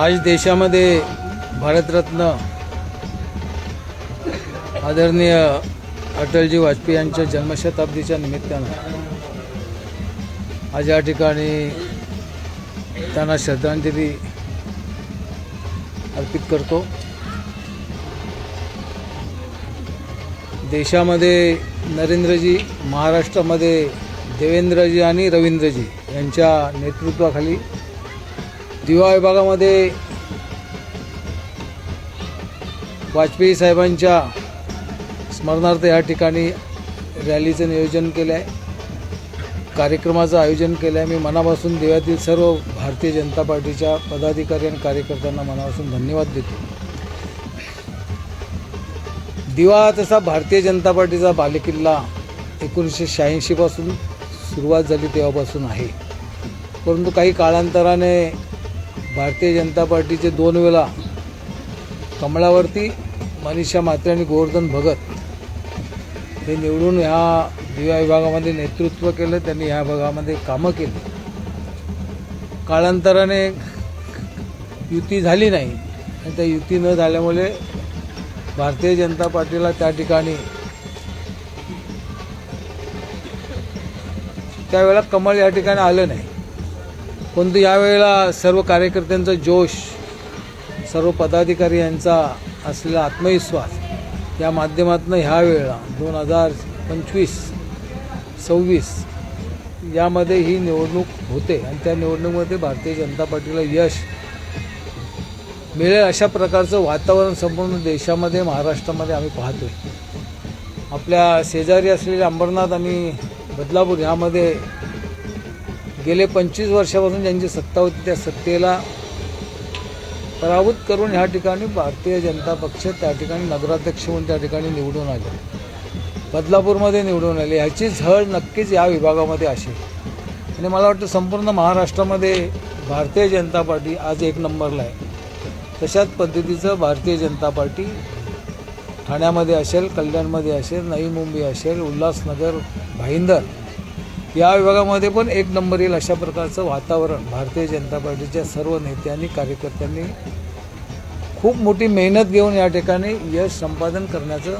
आज देशामध्ये भारतरत्न आदरणीय अटलजी वाजपेयी यांच्या जन्मशताब्दीच्या निमित्तानं आज या ठिकाणी त्यांना श्रद्धांजली अर्पित करतो. देशामध्ये नरेंद्रजी महाराष्ट्रामध्ये देवेंद्रजी आणि रवींद्रजी यांच्या नेतृत्वाखाली दिवा विभागामध्ये वाजपेयी साहेबांच्या स्मरणार्थ या ठिकाणी रॅलीचं नियोजन केलं आहे. कार्यक्रमाचं आयोजन केलं आहे. मी मनापासून देवातील सर्व भारतीय जनता पार्टीच्या पदाधिकारी आणि कार्यकर्त्यांना मनापासून धन्यवाद देतो. दिवा तसा भारतीय जनता पार्टीचा बालेकिल्ला एकोणीसशे शहाऐंशीपासून सुरुवात झाली तेव्हापासून आहे. परंतु काही काळांतराने भारतीय जनता पार्टीचे दोन वेळा कमळावरती मनीषा म्हात्रे आणि गोवर्धन भगत हे निवडून ह्या दिव्या विभागामध्ये नेतृत्व केलं त्यांनी ह्या भागामध्ये कामं केली. कालांतराने युती झाली नाही आणि त्या युती न झाल्यामुळे भारतीय जनता पार्टीला त्या ठिकाणी त्यावेळेला कमळ या ठिकाणी आलं नाही. परंतु यावेळेला सर्व कार्यकर्त्यांचा जोश सर्व पदाधिकारी यांचा असलेला आत्मविश्वास या माध्यमातून ह्या वेळेला दोन हजार पंचवीस सव्वीस यामध्ये ही निवडणूक होते आणि त्या निवडणुकीमध्ये भारतीय जनता पार्टीला यश मिळेल अशा प्रकारचं वातावरण संपूर्ण देशामध्ये महाराष्ट्रामध्ये आम्ही पाहतोय. आपल्या शेजारी असलेले अंबरनाथ आणि बदलापूर ह्यामध्ये गेले पंचवीस वर्षापासून ज्यांची सत्ता होती त्या सत्तेला पराभूत करून ह्या ठिकाणी भारतीय जनता पक्ष त्या ठिकाणी नगराध्यक्ष म्हणून त्या ठिकाणी निवडून आले. बदलापूरमध्ये निवडून आले. ह्याची झळ नक्कीच या विभागामध्ये असेल. आणि मला वाटतं संपूर्ण महाराष्ट्रामध्ये भारतीय जनता पार्टी आज एक नंबरला आहे. तशाच पद्धतीचं भारतीय जनता पार्टी ठाण्यामध्ये असेल कल्याणमध्ये असेल नवी मुंबई असेल उल्हासनगर भाईंदर या विभागामध्ये पण एक नंबर येईल अशा प्रकारचं वातावरण भारतीय जनता पार्टीच्या सर्व नेत्यांनी कार्यकर्त्यांनी खूप मोठी मेहनत घेऊन या ठिकाणी यश संपादन करण्याचं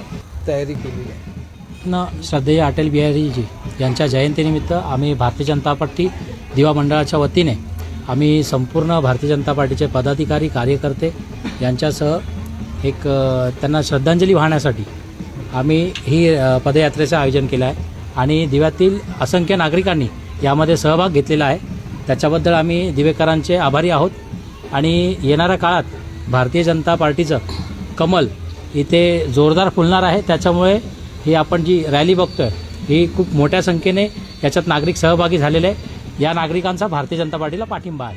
तयारी केलेली आहे. ना श्रद्धेय अटल बिहारीजी यांच्या जयंतीनिमित्त आम्ही भारतीय जनता पार्टी दिवा मंडळाच्या वतीने आम्ही संपूर्ण भारतीय जनता पार्टीचे पदाधिकारी कार्यकर्ते यांच्यासह एक त्यांना श्रद्धांजली वाहण्यासाठी आम्ही ही पदयात्रेचं आयोजन केलं आहे. आणि दिव्यातील असंख्य नागरिकांनी यामध्ये सहभाग घेतलेला आहे. त्याच्याबद्दल आम्ही दिवेकरांचे आभारी आहोत. आणि येणाऱ्या काळात भारतीय जनता पार्टीचं कमल इथे जोरदार फुलणार आहे. त्याच्यामुळे ही आपण जी रॅली बघतोय ही खूप मोठ्या संख्येने याच्यात नागरिक सहभागी झालेले आहे. या नागरिकांचा भारतीय जनता पार्टीला पाठिंबा आहे.